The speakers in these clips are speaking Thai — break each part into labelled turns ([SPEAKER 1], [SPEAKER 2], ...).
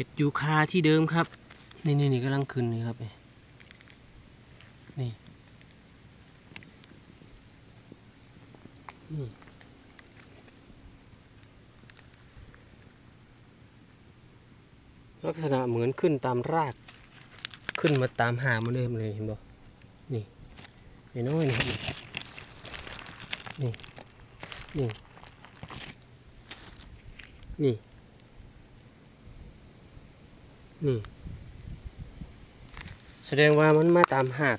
[SPEAKER 1] ห็ดยูคาที่เดิมครับ นี่นี่นี่กำลังขึ้นนี่ครับนี่นี่ลักษณะเหมือนขึ้นตามราก ขึ้นมาตามหามันเลยเลยเห็นบ่นี่ไอ้น้อยนี่นี่นี่นี่ นี่ แสดงว่ามันมาตามหาก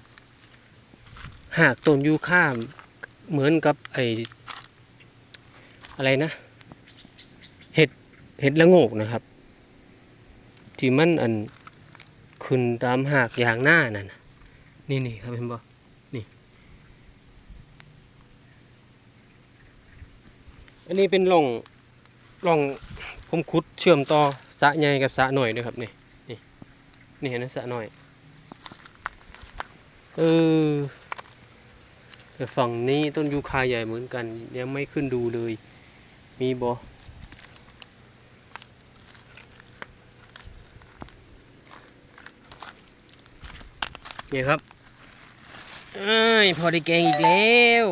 [SPEAKER 1] หากต้นยูคาเหมือนกับไออะไรนะ เห็ดเห็ดละโงกนะครับ ที่มันอันขึ้นตามหากอย่างหน้านั่นนี่นี่ครับเห็นบ่นี่ อันนี้เป็นหล่องหล่องผมขุดเชื่อมต่อสะใหญ่กับสะหน่อยด้วยครับนี่ นี่นี่เห็นไหมสะหน่อย เออแต่ฝั่งนี้ต้นยูคาใหญ่เหมือนกัน ยังไม่ขึ้นดูเลย มีบอเนี่ยครับเอ้ยพอได้แกงอีกแล้ว